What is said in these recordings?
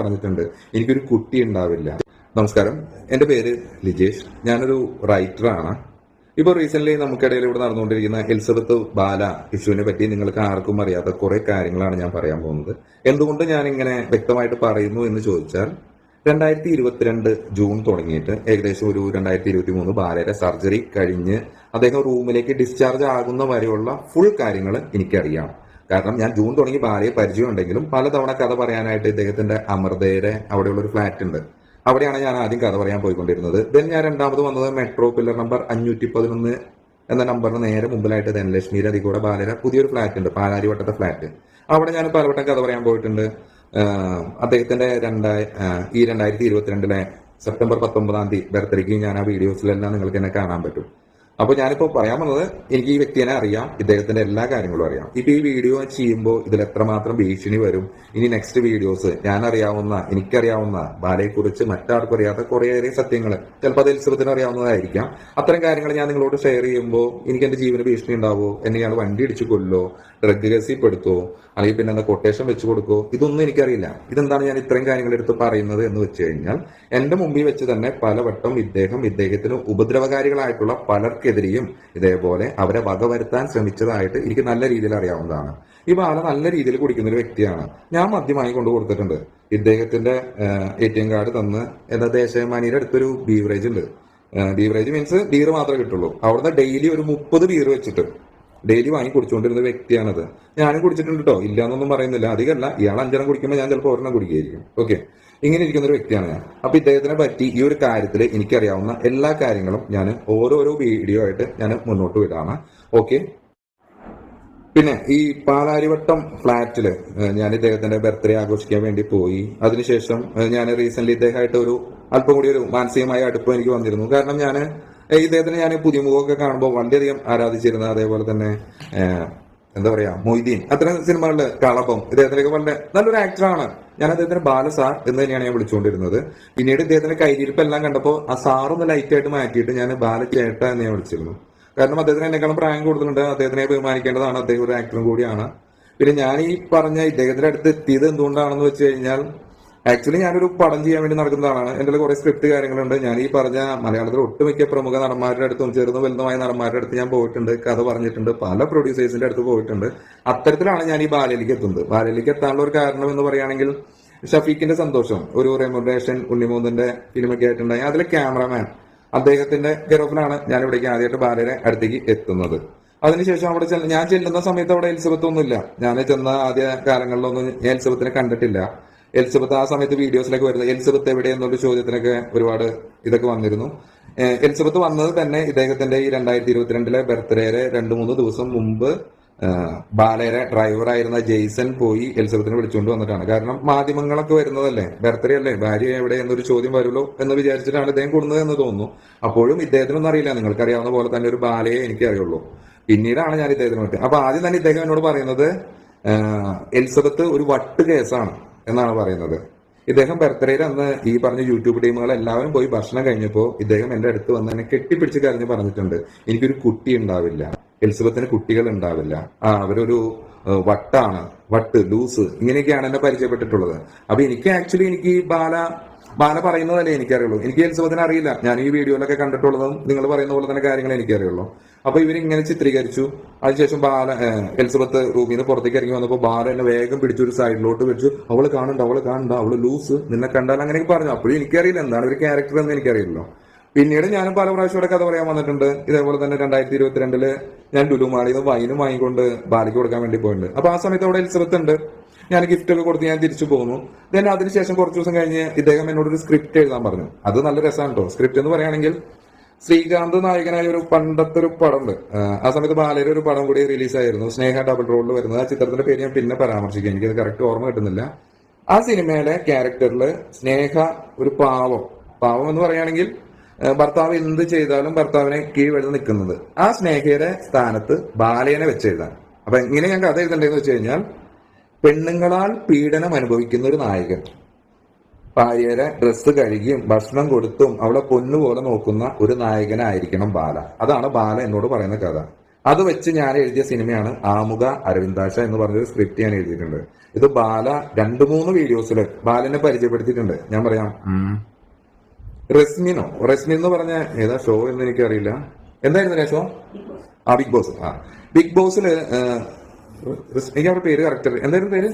പറഞ്ഞിട്ടുണ്ട്. എനിക്കൊരു കുട്ടി ഉണ്ടാവില്ല. നമസ്കാരം. എന്റെ പേര് ലിജേഷ്. ഞാനൊരു റൈറ്ററാണ് ഇപ്പോൾ റീസെന്റ് നമുക്കിടയിൽ ഇവിടെ നടന്നുകൊണ്ടിരിക്കുന്ന എലിസബത്ത് ബാല ഇഷ്യൂവിനെ പറ്റി നിങ്ങൾക്ക് ആർക്കും അറിയാത്ത കുറെ കാര്യങ്ങളാണ് ഞാൻ പറയാൻ പോകുന്നത്. എന്തുകൊണ്ട് ഞാൻ ഇങ്ങനെ വ്യക്തമായിട്ട് പറയുന്നു എന്ന് ചോദിച്ചാൽ രണ്ടായിരത്തി ഇരുപത്തിരണ്ട് ജൂൺ തുടങ്ങിയിട്ട് ഏകദേശം ഒരു രണ്ടായിരത്തി ഇരുപത്തി മൂന്ന് ബാലയുടെ സർജറി കഴിഞ്ഞ് അദ്ദേഹം റൂമിലേക്ക് ഡിസ്ചാർജ് ആകുന്ന വരെയുള്ള ഫുൾ കാര്യങ്ങൾ എനിക്കറിയാം. കാരണം ഞാൻ ജൂൺ തുടങ്ങി ബാലയെ പരിചയമുണ്ടെങ്കിലും പലതവണ കഥ പറയാനായിട്ട് ഇദ്ദേഹത്തിന്റെ അമൃതയുടെ അവിടെയുള്ള ഒരു ഫ്ലാറ്റ് ഉണ്ട്. അവിടെയാണ് ഞാൻ ആദ്യം കഥ പറയാൻ പോയിക്കൊണ്ടിരുന്നത്. ദെൻ ഞാൻ രണ്ടാമത് വന്നത് മെട്രോ പില്ലർ നമ്പർ അഞ്ഞൂറ്റി പതിനൊന്ന് എന്ന നമ്പറിന് നേരെ മുമ്പിലായിട്ട് ധനലക്ഷ്മിയിൽ അതിൽ കൂടെ ബാലര പുതിയൊരു ഫ്ലാറ്റ് ഉണ്ട് പാലാരിവട്ടത്തെ ഫ്ലാറ്റ്. അവിടെ ഞാൻ പലവട്ടം കഥ പറയാൻ പോയിട്ടുണ്ട്. അദ്ദേഹത്തിന്റെ രണ്ടായി ഈ രണ്ടായിരത്തി ഇരുപത്തിരണ്ടിലെ സെപ്റ്റംബർ പത്തൊമ്പതാം തീയതി ബർത്ത്ഡേക്ക് ഞാൻ ആ വീഡിയോസിലെല്ലാം നിങ്ങൾക്ക് എന്നെ കാണാൻ പറ്റും. അപ്പോൾ ഞാനിപ്പോൾ പറയാൻ വന്നത് എനിക്ക് ഈ വ്യക്തിനെ അറിയാം ഇദ്ദേഹത്തിന്റെ എല്ലാ കാര്യങ്ങളും അറിയാം. ഇപ്പൊ ഈ വീഡിയോ ചെയ്യുമ്പോൾ ഇതിൽ എത്രമാത്രം ഭീഷണി വരും? ഇനി നെക്സ്റ്റ് വീഡിയോസ് ഞാൻ അറിയാവുന്ന എനിക്കറിയാവുന്ന ബാലയെക്കുറിച്ച് മറ്റാർക്കും അറിയാത്ത കുറേയേറെ സത്യങ്ങൾ ചിലപ്പോൾ അത് എലിസബത്തിന് അറിയാവുന്നതായിരിക്കാം. അത്തരം കാര്യങ്ങൾ ഞാൻ നിങ്ങളോട് ഷെയർ ചെയ്യുമ്പോൾ എനിക്ക് എന്റെ ജീവന് ഭീഷണി ഉണ്ടാവോ? എന്നെ ഇയാൾ വണ്ടി ഇടിച്ചു കൊല്ലോ? ഡ്രഗ് കേസിൽപ്പെടുത്തോ അല്ലെങ്കിൽ പിന്നെ എന്താ കൊട്ടേഷൻ വെച്ച് കൊടുക്കോ? ഇതൊന്നും എനിക്കറിയില്ല. ഇതെന്താണ് ഞാൻ ഇത്രയും കാര്യങ്ങൾ എടുത്ത് പറയുന്നത് എന്ന് വെച്ച് കഴിഞ്ഞാൽ എന്റെ മുമ്പിൽ വെച്ച് തന്നെ പലവട്ടം ഇദ്ദേഹം ഇദ്ദേഹത്തിന് ഉപദ്രവകാരികളായിട്ടുള്ള പലർക്കെതിരെയും ഇതേപോലെ അവരെ വകവരുത്താൻ ശ്രമിച്ചതായിട്ട് എനിക്ക് നല്ല രീതിയിൽ അറിയാവുന്നതാണ്. ഈ ബാല നല്ല രീതിയിൽ കുടിക്കുന്ന ഒരു വ്യക്തിയാണ്. ഞാൻ മദ്യമായി കൊണ്ടു കൊടുത്തിട്ടുണ്ട്. ഇദ്ദേഹത്തിന്റെ എ ടി എം കാർഡ് തന്ന് എന്താ ദേശമാനിയുടെ അടുത്തൊരു ബീവറേജ് ഉണ്ട്. ബീവറേജ് മീൻസ് ബീർ മാത്രമേ കിട്ടുള്ളൂ. അവിടുന്ന് ഡെയിലി ഒരു മുപ്പത് ബീർ വെച്ചിട്ട് ഡെയിലി വാങ്ങി കുടിച്ചുകൊണ്ടിരുന്ന വ്യക്തിയാണത്. ഞാനും കുടിച്ചിട്ടുണ്ട് കേട്ടോ ഇല്ല എന്നൊന്നും പറയുന്നില്ല. അധികമല്ല. ഇയാൾ അഞ്ചെണ്ണം കുടിക്കുമ്പോൾ ഞാൻ ചിലപ്പോൾ ഒരെണ്ണം കുടിക്കുകയായിരിക്കും. ഓക്കെ. ഇങ്ങനെ ഇരിക്കുന്ന ഒരു വ്യക്തിയാണ് ഞാൻ. അപ്പൊ ഇദ്ദേഹത്തിനെ പറ്റി ഈ ഒരു കാര്യത്തിൽ എനിക്കറിയാവുന്ന എല്ലാ കാര്യങ്ങളും ഞാൻ ഓരോരോ വീഡിയോ ആയിട്ട് ഞാൻ മുന്നോട്ട് വിടാണ്. ഓക്കെ പിന്നെ ഈ പാലാരിവട്ടം ഫ്ലാറ്റിൽ ഞാൻ ഇദ്ദേഹത്തിന്റെ ബർത്ത്ഡേ ആഘോഷിക്കാൻ വേണ്ടി പോയി. അതിനുശേഷം ഞാൻ റീസെന്റ് ഇദ്ദേഹമായിട്ട് ഒരു അല്പം കൂടി ഒരു മാനസികമായ അടുപ്പം എനിക്ക് വന്നിരുന്നു. കാരണം ഞാൻ ഇദ്ദേഹത്തിന് ഞാൻ പുതിയ മുഖമൊക്കെ കാണുമ്പോൾ വളരെയധികം ആരാധിച്ചിരുന്ന അതേപോലെ തന്നെ എന്താ പറയാ മൊയ്തീൻ. അത്തരം സിനിമകളിൽ കളഭം. ഇദ്ദേഹത്തിലേക്ക് വളരെ നല്ലൊരു ആക്ടറാണ് ഞാൻ അദ്ദേഹത്തിന് ബാലസാർ എന്ന് തന്നെയാണ് ഞാൻ വിളിച്ചുകൊണ്ടിരുന്നത്. പിന്നീട് ഇദ്ദേഹത്തിന്റെ കൈയിരിപ്പ് എല്ലാം കണ്ടപ്പോൾ ആ സാറൊന്ന് ലൈറ്റ് ആയിട്ട് മാറ്റിയിട്ട് ഞാൻ ബാല ചേട്ട എന്ന് ഞാൻ വിളിച്ചിരുന്നു. കാരണം അദ്ദേഹത്തിന് എന്നെക്കാളും പ്രായം കൂടുതലുണ്ട്. അദ്ദേഹത്തിനെ ബഹുമാനിക്കേണ്ടതാണ്. അദ്ദേഹം ഒരു ആക്ടറും കൂടിയാണ്. പിന്നെ ഞാൻ ഈ പറഞ്ഞ ഇദ്ദേഹത്തിന്റെ അടുത്ത് എത്തിയത് എന്തുകൊണ്ടാണെന്ന് വെച്ച് കഴിഞ്ഞാൽ ആക്ച്വലി ഞാനൊരു പടം ചെയ്യാൻ വേണ്ടി നടക്കുന്നതാണ് എന്റെ കുറെ സ്ക്രിപ്റ്റ് കാര്യങ്ങളുണ്ട്. ഞാൻ ഈ പറഞ്ഞ മലയാളത്തിലെ ഒട്ടുമിക്ക പ്രമുഖ നടന്മാരുടെ അടുത്തും ചെറുതും വലുതുമായ നടന്മാരുടെ അടുത്ത് ഞാൻ പോയിട്ടുണ്ട്. കഥ പറഞ്ഞിട്ടുണ്ട്. പല പ്രൊഡ്യൂസേഴ്സിന്റെ അടുത്ത് പോയിട്ടുണ്ട്. അത്തരത്തിലാണ് ഞാൻ ഈ ബാലയിലേക്ക് എത്തുന്നത്. ബാലയിലേക്ക് എത്താനുള്ള ഒരു കാരണം എന്ന് പറയുകയാണെങ്കിൽ ഷഫീഖിന്റെ സന്തോഷം ഒരു റെമുനറേഷൻ ഉണ്ണിമൂന്നിന്റെ ഫിലിമൊക്കെ ആയിട്ടുണ്ടായി അതിലെ ക്യാമറമാൻ അദ്ദേഹത്തിന്റെ ഗർഭനാണ് ഞാൻ ഇവിടേക്ക് ആദ്യമായിട്ട് ബാലയുടെ അടുത്തേക്ക് എത്തുന്നത്. അതിനുശേഷം അവിടെ ഞാൻ ചെല്ലുന്ന സമയത്ത് അവിടെ എലിസബത്ത് ഒന്നുമില്ല. ഞാൻ ചെന്ന ആദ്യ കാലങ്ങളിലൊന്നും ഞാൻ എലിസബത്തിനെ കണ്ടിട്ടില്ല. എലിസബത്ത് ആ സമയത്ത് വീഡിയോസിലൊക്കെ വരുന്നത് എലിസബത്ത് എവിടെ എന്നുള്ള ചോദ്യത്തിനൊക്കെ ഒരുപാട് ഇതൊക്കെ വന്നിരുന്നു. എലിസബത്ത് വന്നത് തന്നെ ഇദ്ദേഹത്തിന്റെ ഈ രണ്ടായിരത്തി ഇരുപത്തിരണ്ടിലെ ബർത്ത്ഡേയുടെ രണ്ട് മൂന്ന് ദിവസം മുമ്പ് ബാലയുടെ ഡ്രൈവറായിരുന്ന ജെയ്സൺ പോയി എലിസബത്തിനെ വിളിച്ചുകൊണ്ട് വന്നിട്ടാണ്. കാരണം മാധ്യമങ്ങളൊക്കെ വരുന്നതല്ലേ? ബർത്ത്ഡേ അല്ലേ? ഭാര്യ എവിടെ എന്നൊരു ചോദ്യം വരുമല്ലോ എന്ന് വിചാരിച്ചിട്ടാണ് ഇദ്ദേഹം കൊടുന്നത് എന്ന് തോന്നുന്നു. അപ്പോഴും ഇദ്ദേഹത്തിനൊന്നും അറിയില്ല. നിങ്ങൾക്കറിയാവുന്ന പോലെ തന്നെ ഒരു ബാലയെ എനിക്ക് അറിയുള്ളൂ. പിന്നീടാണ് ഞാൻ ഇദ്ദേഹത്തിന് അപ്പൊ ആദ്യം തന്നെ ഇദ്ദേഹം എന്നോട് പറയുന്നത് എലിസബത്ത് ഒരു വട്ട് കേസാണ്. എന്നാണ് പറയുന്നത്. ഇദ്ദേഹം ബർത്ത്ഡേയിൽ അന്ന് ഈ പറഞ്ഞ യൂട്യൂബ് ടീമുകൾ എല്ലാവരും പോയി ഭക്ഷണം കഴിഞ്ഞപ്പോൾ ഇദ്ദേഹം എന്റെ അടുത്ത് വന്ന് എന്നെ കെട്ടിപ്പിടിച്ച് കരഞ്ഞ് പറഞ്ഞിട്ടുണ്ട് എനിക്കൊരു കുട്ടി ഉണ്ടാവില്ല എലിസബത്തിന് കുട്ടികൾ ഉണ്ടാവില്ല. ആ അവരൊരു വട്ടാണ് വട്ട് ലൂസ് ഇങ്ങനെയൊക്കെയാണ് എന്നെ പരിചയപ്പെട്ടിട്ടുള്ളത്. അപ്പൊ എനിക്ക് ആക്ച്വലി എനിക്ക് ബാല ബാല പറയുന്നതല്ലേ എനിക്കറിയുള്ളൂ. എനിക്ക് എലിസബത്തിനെ അറിയില്ല. ഞാൻ ഈ വീഡിയോയിലൊക്കെ കണ്ടിട്ടുള്ളതും നിങ്ങൾ പറയുന്ന പോലെ തന്നെ കാര്യങ്ങൾ എനിക്കറിയുള്ളൂ. അപ്പൊ ഇവരിങ്ങനെ ചിത്രീകരിച്ചു. അതിനുശേഷം ബാല എൽസബത്ത് റൂമിൽ നിന്ന് പുറത്തേക്ക് ഇറങ്ങി വന്നപ്പോൾ ബാല എന്നെ വേഗം പിടിച്ചു ഒരു സൈഡിലോട്ട് പിടിച്ചു. അവൾ കാണണ്ട അവൾ കാണണ്ട അവൾ ലൂസ് നിന്നെ കണ്ടാൽ അങ്ങനെയൊക്കെ പറഞ്ഞു. അപ്പോഴും എനിക്കറിയില്ല എന്താണ് ഒരു ക്യാരക്ടർ എന്ന് എനിക്കറിയില്ലല്ലോ. പിന്നീട് ഞാനും പല പ്രാവശ്യം ഇവിടെ കഥ പറയാൻ വന്നിട്ടുണ്ട്. ഇതേപോലെ തന്നെ രണ്ടായിരത്തി ഇരുപത്തിരണ്ടിൽ ഞാൻ ലുലുമാളിയിൽ നിന്ന് വൈനും വാങ്ങിക്കൊണ്ട് ബാലിക്ക് കൊടുക്കാൻ വേണ്ടി പോയിട്ടുണ്ട്. അപ്പൊ ആ സമയത്ത് അവിടെ എലിസബത്ത് ഉണ്ട്. ഞാൻ ഗിഫ്റ്റ് ഒക്കെ കൊടുത്ത് ഞാൻ തിരിച്ചു പോകുന്നു ദെൻ അതിനുശേഷം കുറച്ച് ദിവസം കഴിഞ്ഞ് ഇദ്ദേഹം എന്നോട് ഒരു സ്ക്രിപ്റ്റ് എഴുതാൻ പറഞ്ഞു. അത് നല്ല രസമാണ് കേട്ടോ സ്ക്രിപ്റ്റ് എന്ന് പറയുകയാണെങ്കിൽ ശ്രീകാന്ത് നായകനായ ഒരു പണ്ടത്തെ ഒരു പടം ഉണ്ട് ആ സമയത്ത് ബാലയിൽ ഒരു പടം കൂടി റിലീസായിരുന്നു. സ്നേഹ ഡബിൾ റോളിൽ വരുന്നത്. ആ ചിത്രത്തിന്റെ പേര് ഞാൻ പിന്നെ പരാമർശിക്കാം. എനിക്കത് കറക്റ്റ് ഓർമ്മ കിട്ടുന്നില്ല. ആ സിനിമയിലെ ക്യാരക്ടറിൽ സ്നേഹ ഒരു പാവം. പാവം എന്ന് പറയുകയാണെങ്കിൽ ഭർത്താവ് എന്ത് ചെയ്താലും ഭർത്താവിനെ കീഴ്വഴുതി നിൽക്കുന്നത്. ആ സ്നേഹയുടെ സ്ഥാനത്ത് ബാലയനെ വെച്ചെഴുതാൻ അപ്പൊ എങ്ങനെ ഞാൻ കഥ എഴുതണ്ടേന്ന് വെച്ച് കഴിഞ്ഞാൽ പെണ്ണുങ്ങളാൽ പീഡനം അനുഭവിക്കുന്ന ഒരു നായകൻ. ഭാര്യയുടെ ഡ്രസ്സ് കഴുകിയും ഭക്ഷണം കൊടുത്തും അവളെ പൊന്നുപോലെ നോക്കുന്ന ഒരു നായകനായിരിക്കണം ബാല. അതാണ് ബാല എന്നോട് പറയുന്ന കഥ. അത് വെച്ച് ഞാൻ എഴുതിയ സിനിമയാണ് ആമുഖ അരവിന്ദാശ എന്ന് പറഞ്ഞൊരു സ്ക്രിപ്റ്റ് ഞാൻ എഴുതിയിട്ടുണ്ട്. ഇത് ബാല രണ്ടു മൂന്ന് വീഡിയോസിൽ ബാലനെ പരിചയപ്പെടുത്തിയിട്ടുണ്ട്. ഞാൻ പറയാം. റസ്മിനോ റെസ്മിനോ? റെസ്മിൻ എന്ന് പറഞ്ഞ ഏതാ ഷോ എന്ന് എനിക്കറിയില്ല. എന്തായിരുന്നു ഷോ ആ ബിഗ് ബോസ്. ആ. ബിഗ് ബോസിൽ എനിക്ക് അവരുടെ പേര് കറക്റ്റ് എന്തായിരുന്നു പേര്?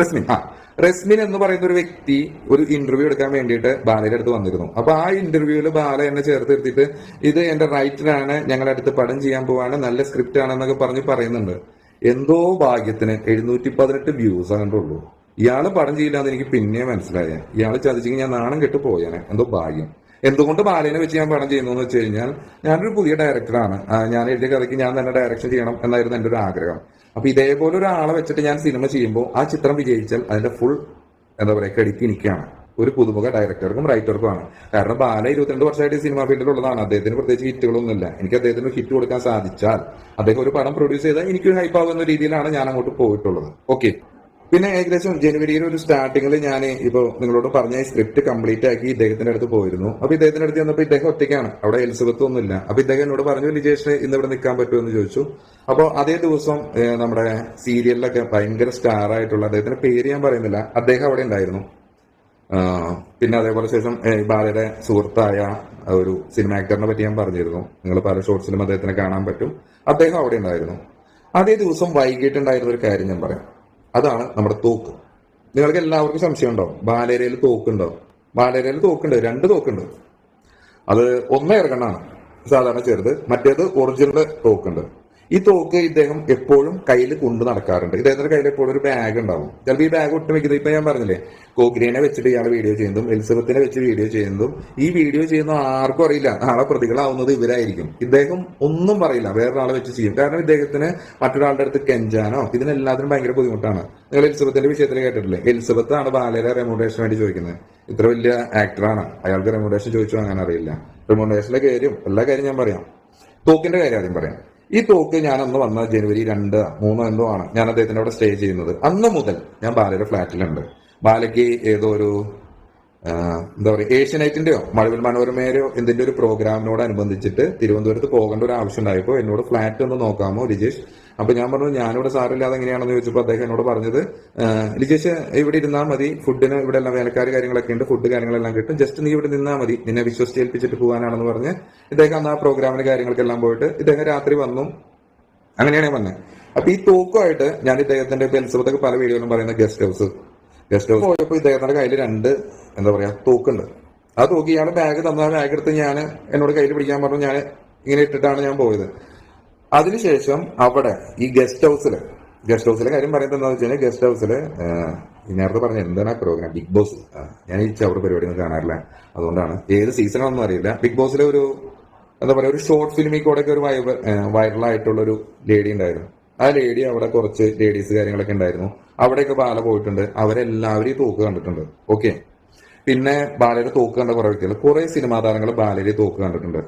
റസ്മിൻ. ആ റസ്മിൻ എന്ന് പറയുന്ന ഒരു വ്യക്തി ഒരു ഇന്റർവ്യൂ എടുക്കാൻ വേണ്ടിയിട്ട് ബാലയുടെ അടുത്ത് വന്നിരുന്നു. അപ്പൊ ആ ഇന്റർവ്യൂവിൽ ബാല എന്നെ ചേർത്ത് എടുത്തിട്ട് ഇത് എന്റെ റൈറ്ററാണ് ഞങ്ങളുടെ അടുത്ത് പടം ചെയ്യാൻ പോവാണ് നല്ല സ്ക്രിപ്റ്റ് ആണെന്നൊക്കെ പറഞ്ഞ് പറയുന്നുണ്ട്. എന്തോ ഭാഗ്യത്തിന് എഴുന്നൂറ്റി പതിനെട്ട് വ്യൂസ് ആകണ്ടുള്ളൂ ഇയാൾ പടം ചെയ്യില്ല എന്ന് എനിക്ക് പിന്നെ മനസ്സിലായേ. ഇയാൾ ചതിച്ചെങ്കിൽ ഞാൻ നാണം കെട്ട് പോയേനെ. എന്തോ ഭാഗ്യം. എന്തുകൊണ്ട് ബാലേനെ വെച്ച് ഞാൻ പടം ചെയ്യുന്നു എന്ന് വെച്ച് കഴിഞ്ഞാൽ ഞാനൊരു പുതിയ ഡയറക്ടറാണ് ഞാൻ എഴുതിയ കഥയ്ക്ക് ഞാൻ തന്നെ ഡയറക്ഷൻ ചെയ്യണം എന്നായിരുന്നു എന്റെ ഒരു ആഗ്രഹം. അപ്പൊ ഇതേപോലെ ഒരാളെ വെച്ചിട്ട് ഞാൻ സിനിമ ചെയ്യുമ്പോൾ ആ ചിത്രം വിജയിച്ചാൽ അതിന്റെ ഫുൾ എന്താ പറയുക ക്രെഡിറ്റ് എനിക്കാണ്. ഒരു പുതുമുഖ ഡയറക്ടർക്കും റൈറ്റർക്കും ആണ് കാരണം ബാല ഇരുപത്തിരണ്ട് വർഷമായിട്ട് സിനിമ ഫീൽഡിൽ ഉള്ളതാണ്. അദ്ദേഹത്തിന് പ്രത്യേകിച്ച് ഹിറ്റുകളൊന്നുമില്ല. എനിക്ക് അദ്ദേഹത്തിന് ഹിറ്റ് കൊടുക്കാൻ സാധിച്ചാൽ അദ്ദേഹം ഒരു പടം പ്രൊഡ്യൂസ് ചെയ്താൽ എനിക്കൊരു ഹൈപ്പ് ആകുന്ന രീതിയിലാണ് ഞാൻ അങ്ങോട്ട് പോയിട്ടുള്ളത്. ഓക്കെ പിന്നെ ഏകദേശം ജനുവരിയിൽ ഒരു സ്റ്റാർട്ടിങ്ങിൽ ഞാൻ ഇപ്പോൾ നിങ്ങളോട് പറഞ്ഞ സ്ക്രിപ്റ്റ് കംപ്ലീറ്റ് ആക്കി ഇദ്ദേഹത്തിന്റെ അടുത്ത് പോയിരുന്നു. അപ്പൊ ഇദ്ദേഹത്തിന്റെ അടുത്ത് ചെന്നപ്പോൾ ഇദ്ദേഹം ഒറ്റയ്ക്കാണ്. അവിടെ എലിസബത്ത് ഒന്നുമില്ല. അപ്പൊ ഇദ്ദേഹം എന്നോട് പറഞ്ഞു ലിജേഷ് ഇന്ന് ഇവിടെ നിൽക്കാൻ പറ്റുമോ? എന്ന് ചോദിച്ചു. അപ്പോൾ അതേ ദിവസം നമ്മുടെ സീരിയലിലൊക്കെ ഭയങ്കര സ്റ്റാർ ആയിട്ടുള്ള അദ്ദേഹത്തിന്റെ പേര് ഞാൻ പറയുന്നില്ല. അദ്ദേഹം അവിടെ ഉണ്ടായിരുന്നു. പിന്നെ അതേപോലെ ശേഷം ബാലയുടെ സുഹൃത്തായ ഒരു സിനിമ ആക്ടറിനെ പറ്റി ഞാൻ പറഞ്ഞിരുന്നു. നിങ്ങൾ പല ഷോർട്സിലും അദ്ദേഹത്തിനെ കാണാൻ പറ്റും. അദ്ദേഹം അവിടെ ഉണ്ടായിരുന്നു. അതേ ദിവസം വൈകിട്ടുണ്ടായിരുന്ന ഒരു കാര്യം ഞാൻ പറയാം. അതാണ് നമ്മുടെ തോക്ക്. നിങ്ങൾക്ക് എല്ലാവർക്കും സംശയം ഉണ്ടാവും ബാലേരയിൽ തോക്കുണ്ടാവും ബാലേരയിൽ തോക്കുണ്ട് രണ്ട് തോക്കുണ്ട്. അത് ഒന്ന് ഇറങ്ങണാണ് സാധാരണ ചെറുത് മറ്റേത് ഒറിജിനൽ തോക്കുണ്ട്. ഈ തോക്ക് ഇദ്ദേഹം എപ്പോഴും കയ്യിൽ കൊണ്ടു നടക്കാറുണ്ട്. ഇദ്ദേഹത്തിന്റെ കയ്യിൽ എപ്പോഴും ഒരു ബാഗ് ഉണ്ടാവും. ചിലപ്പോൾ ഈ ബാഗ് ഒട്ടും വെക്കുന്നത് ഇപ്പൊ ഞാൻ പറഞ്ഞില്ലേ കോഗ്രീനെ വെച്ചിട്ട് ഇയാൾ വീഡിയോ ചെയ്യുന്നതും എലിസബത്തിനെ വെച്ച് വീഡിയോ ചെയ്യുന്നതും ഈ വീഡിയോ ചെയ്യുന്ന ആർക്കും അറിയില്ല. നാളെ പ്രതികളാവുന്നത് ഇവരായിരിക്കും. ഇദ്ദേഹം ഒന്നും പറയില്ല. വേറൊരാളെ വെച്ച് ചെയ്യും. കാരണം ഇദ്ദേഹത്തിന് മറ്റൊരാളുടെ അടുത്ത് കെഞ്ചാനോ ഇതിനെല്ലാത്തിനും ഭയങ്കര ബുദ്ധിമുട്ടാണ്. നിങ്ങൾ എലിസബത്തിന്റെ വിഷയത്തിൽ കേട്ടിട്ടില്ലേ? ആണ് ബാലയുടെ റെമോഡേഷൻ വേണ്ടി ചോദിക്കുന്നത്. ഇത്ര വലിയ ആക്ടറാണ് അയാൾക്ക് റെമോഡേഷൻ ചോദിച്ചു അങ്ങനെ അറിയില്ല. റെമോഡേഷന്റെ കാര്യം എല്ലാ കാര്യം ഞാൻ പറയാം. തോക്കിന്റെ കാര്യം ആദ്യം പറയാം. ഈ തോക്ക് ഞാൻ അന്ന് വന്ന ജനുവരി രണ്ട് മൂന്നോ എന്തോ ആണ് ഞാൻ അദ്ദേഹത്തിന്റെ അവിടെ സ്റ്റേ ചെയ്യുന്നത്. അന്ന് മുതൽ ഞാൻ ബാലയുടെ ഫ്ലാറ്റിലുണ്ട്. ബാലയ്ക്ക് ഏതോ ഒരു എന്താ പറയുക ഏഷ്യനൈറ്റിന്റെയോ മഴവിൽ മനോരമയുടെയോ എന്തിന്റെ ഒരു പ്രോഗ്രാമിനോട് അനുബന്ധിച്ചിട്ട് തിരുവനന്തപുരത്ത് പോകേണ്ട ഒരു ആവശ്യം ഉണ്ടായപ്പോൾ എന്നോട് ഫ്ലാറ്റ് ഒന്ന് നോക്കാമോ ലിജേഷ് അപ്പൊ ഞാൻ പറഞ്ഞു ഞാനിവിടെ സാറില്ലാതെ എങ്ങനെയാണെന്ന് ചോദിച്ചപ്പോൾ അദ്ദേഹം എന്നോട് പറഞ്ഞത് ലിജേഷ് ഇവിടെ ഇരുന്നാൽ മതി ഫുഡിന് ഇവിടെ എല്ലാം വേലക്കാർ കാര്യങ്ങളൊക്കെ ഉണ്ട് ഫുഡ് കാര്യങ്ങളെല്ലാം കിട്ടും ജസ്റ്റ് നീ ഇവിടെ നിന്നാൽ മതി നിന്നെ വിശ്വസിച്ച് ഏൽപ്പിച്ചിട്ട് പോകാനാണെന്ന് പറഞ്ഞ് ഇദ്ദേഹം അന്ന് ആ പ്രോഗ്രാമിന് കാര്യങ്ങൾക്കെല്ലാം പോയിട്ട് ഇദ്ദേഹം രാത്രി വന്നു. അങ്ങനെയാണ് ഞാൻ വന്നത് അപ്പൊ ഈ തോക്കുമായിട്ട് ഞാൻ ഇദ്ദേഹത്തിന്റെ എലിസബത്തൊക്കെ പല വീഡിയോയിലും പറയുന്ന ഗസ്റ്റ് ഹൗസ് ഗസ്റ്റ് ഹൗസ് പോയപ്പോ ഇദ്ദേഹത്തിന്റെ കയ്യിൽ രണ്ട് എന്താ പറയാ തോക്കുണ്ട്. ആ തോക്ക് ഇയാൾ ബാഗ് തന്ന ബാഗ് എടുത്ത് ഞാൻ എന്നോട് കയ്യിൽ പിടിക്കാൻ പറഞ്ഞു ഞാൻ ഇങ്ങനെ ഇട്ടിട്ടാണ് ഞാൻ പോയത്. അതിനുശേഷം അവിടെ ഈ ഗസ്റ്റ് ഹൗസിൽ ഗസ്റ്റ് ഹൗസിലെ കാര്യം പറയുന്നത് എന്താണെന്ന് വെച്ച് കഴിഞ്ഞാൽ ഗസ്റ്റ് ഹൗസിൽ നേരത്തെ പറഞ്ഞ എന്താണ് പ്രോഗ്രാം ബിഗ് ബോസ്. ഞാൻ ഈ ചവറ് പരിപാടി ഒന്നും കാണാറില്ല. അതുകൊണ്ടാണ്. ഏത് സീസണാണെന്നും അറിയില്ല. ബിഗ് ബോസിലെ ഒരു എന്താ പറയുക ഒരു ഷോർട്ട് ഫിലിമിൽ കൂടെ ഒക്കെ ഒരു വൈറലായിട്ടുള്ള ഒരു ലേഡി ഉണ്ടായിരുന്നു. ആ ലേഡി അവിടെ കുറച്ച് ലേഡീസ് കാര്യങ്ങളൊക്കെ ഉണ്ടായിരുന്നു. അവിടെയൊക്കെ ബാല പോയിട്ടുണ്ട്. അവരെല്ലാവരും തോക്ക് കണ്ടിട്ടുണ്ട്. ഓക്കെ പിന്നെ ബാലയുടെ തോക്ക് കണ്ട കുറെ വ്യക്തികൾ. കുറെ സിനിമാ താരങ്ങൾ ബാലയുടെ തോക്ക് കണ്ടിട്ടുണ്ട്.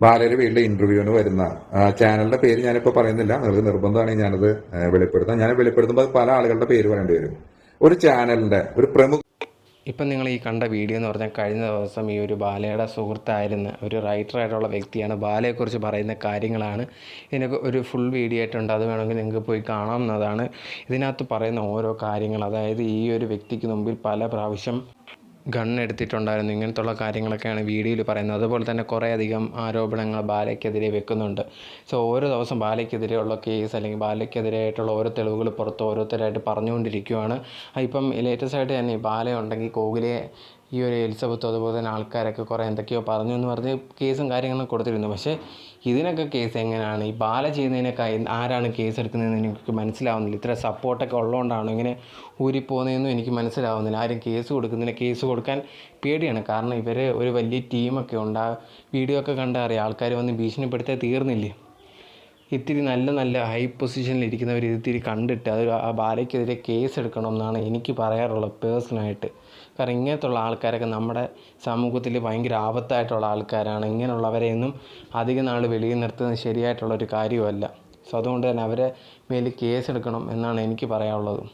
ബാലയുടെ വീട്ടിലെ ഇന്റർവ്യൂവിന് വരുന്ന ചാനലിന്റെ പേര് ഞാനിപ്പോ പറയുന്നില്ല. നിങ്ങൾക്ക് നിർബന്ധമാണെങ്കിൽ ഞാനത് വെളിപ്പെടുത്താം ഞാൻ വെളിപ്പെടുത്തുമ്പോൾ പല ആളുകളുടെ പേര് പറയേണ്ടി വരും. ഒരു ചാനലിന്റെ ഒരു പ്രമുഖ ഇപ്പം നിങ്ങൾ ഈ കണ്ട വീഡിയോ എന്ന് പറഞ്ഞാൽ കഴിഞ്ഞ ദിവസം ഈ ഒരു ബാലയുടെ സുഹൃത്തായിരുന്ന ഒരു റൈറ്ററായിട്ടുള്ള വ്യക്തിയാണ്. ബാലയെക്കുറിച്ച് പറയുന്ന കാര്യങ്ങളാണ്. ഇതിനൊക്കെ ഒരു ഫുൾ വീഡിയോ ആയിട്ടുണ്ട്. അത് വേണമെങ്കിൽ നിങ്ങൾക്ക് പോയി കാണാവുന്നതാണ്. ഇതിനകത്ത് പറയുന്ന ഓരോ കാര്യങ്ങൾ അതായത് ഈ ഒരു വ്യക്തിക്ക് മുമ്പിൽ പല പ്രാവശ്യം ഗൺ എടുത്തിട്ടുണ്ടായിരുന്നു. ഇങ്ങനത്തുള്ള കാര്യങ്ങളൊക്കെയാണ് വീഡിയോയിൽ പറയുന്നത്. അതുപോലെ തന്നെ കുറേയധികം ആരോപണങ്ങൾ ബാലയ്ക്കെതിരെ വെക്കുന്നുണ്ട്. സോ ഓരോ ദിവസം ബാലയ്ക്കെതിരെയുള്ള കേസ് അല്ലെങ്കിൽ ബാലയ്ക്കെതിരായിട്ടുള്ള ഓരോ തെളിവുകൾ പുറത്ത് ഓരോരുത്തരായിട്ട് പറഞ്ഞുകൊണ്ടിരിക്കുകയാണ് ഇപ്പം ലേറ്റസ്റ്റ് ആയിട്ട് തന്നെ ബാല ഉണ്ടെങ്കിൽ കോഹ്ലിയെ ഈ ഒരു എലിസബത്തും അതുപോലെ തന്നെ ആൾക്കാരൊക്കെ കുറേ എന്തൊക്കെയോ പറഞ്ഞു എന്ന് പറഞ്ഞ് കേസും കാര്യങ്ങളും കൊടുത്തിരുന്നു. പക്ഷേ ഇതിനൊക്കെ കേസ് എങ്ങനെയാണ്? ഈ ബാല ചെയ്യുന്നതിനൊക്കെ ആരാണ് കേസ് എടുക്കുന്നതെന്ന് എനിക്ക് മനസ്സിലാവുന്നില്ല. ഇത്ര സപ്പോർട്ടൊക്കെ ഉള്ളതുകൊണ്ടാണോ ഇങ്ങനെ ഊരിപ്പോകുന്നതെന്നും എനിക്ക് മനസ്സിലാവുന്നില്ല. ആരും കേസ് കൊടുക്കുന്നതിന് കേസ് കൊടുക്കാൻ പേടിയാണ്. കാരണം ഇവർ ഒരു വലിയ ടീമൊക്കെ ഉണ്ട്. ആ വീഡിയോ ഒക്കെ കണ്ടാൽ അറിയാം ആൾക്കാർ വന്ന് ഭീഷണിപ്പെടുത്താൻ തീർന്നില്ലേ? ഇത്തിരി നല്ല നല്ല ഹൈ പൊസിഷനിൽ ഇരിക്കുന്നവർ ഇത്തിരി കണ്ടിട്ട് അത് ആ ബാലയ്ക്കെതിരെ കേസ് എടുക്കണം എന്നാണ് എനിക്ക് പറയാറുള്ളത് പേഴ്സണലായിട്ട് കാരണം ഇങ്ങനത്തുള്ള ആൾക്കാരൊക്കെ നമ്മുടെ സമൂഹത്തിൽ ഭയങ്കര ആപത്തായിട്ടുള്ള ആൾക്കാരാണ്. ഇങ്ങനെയുള്ളവരെയൊന്നും അധിക നാൾ വെളിയിൽ നിർത്തുന്നത് ശരിയായിട്ടുള്ള ഒരു കാര്യമല്ല സോ അതുകൊണ്ട് തന്നെ അവരെ മേലിൽ കേസ് എടുക്കണം എന്നാണ് എനിക്ക് പറയാനുള്ളത്.